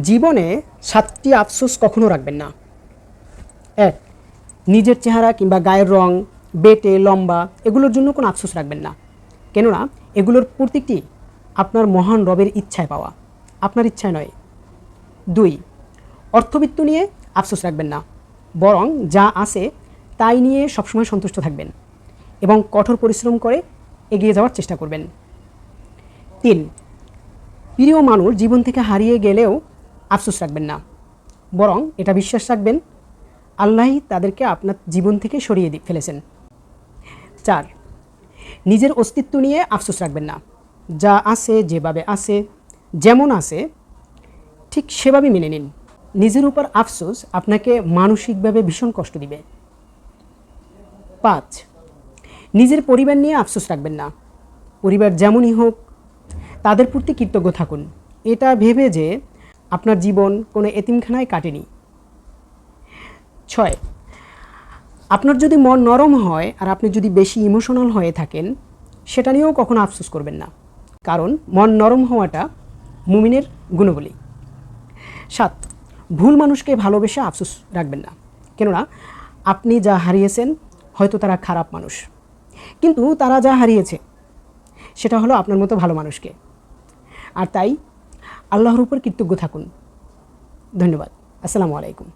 জীবনে সাতটি আফসোস কখনো রাখবেন না। এক, নিজের চেহারা কিংবা গায়ের রং, বেটে, লম্বা, এগুলোর জন্য কোনো আফসোস রাখবেন না। কেননা, এগুলোর প্রত্যেকটি আপনার মহান রবের ইচ্ছায় পাওয়া। আপনার ইচ্ছায় নয়। দুই, অর্থবিত্ত নিয়ে আফসোস রাখবেন না। বরং যা আছে তাই নিয়ে সবসময় সন্তুষ্ট থাকবেন এবং কঠোর পরিশ্রম করে এগিয়ে যাওয়ার চেষ্টা করবেন। তিন, প্রিয় মানুষ জীবন থেকে হারিয়ে গেলেও আফসোস রাখবেন না। বরং এটা বিশ্বাস রাখবেন আল্লাহই তাদেরকে আপনার জীবন থেকে সরিয়ে ফেলেছেন। চার, নিজের অস্তিত্ব নিয়ে আফসোস রাখবেন না। যা আছে, যেভাবে আছে, যেমন আছে, ঠিক সেভাবে মেনে নিন। নিজের উপর আফসোস আপনাকে মানসিকভাবে ভীষণ কষ্ট দিবে। পাঁচ, নিজের পরিবার নিয়ে আফসোস রাখবেন না। পরিবার যেমনই হোক, তাদের প্রতি কৃতজ্ঞ থাকুন। এটা ভেবে যে আপনার জীবন কোনো এতিমখানায় কাটেনি। ছয়, আপনার যদি মন নরম হয় আর আপনি যদি বেশি ইমোশনাল হয়ে থাকেন, সেটা নিয়েও কখনো আফসোস করবেন না। কারণ মন নরম হওয়াটা মুমিনের গুণবলী। সাত, ভুল মানুষকে ভালোবেসে আফসোস রাখবেন না। কেননা আপনি যা হারিয়েছেন, হয়তো তারা খারাপ মানুষ। কিন্তু তারা যা হারিয়েছে, সেটা হলো আপনার মতো ভালো মানুষকে। আর তাই আল্লাহর উপর কৃতজ্ঞ থাকুন। ধন্যবাদ। আসসালামু আলাইকুম।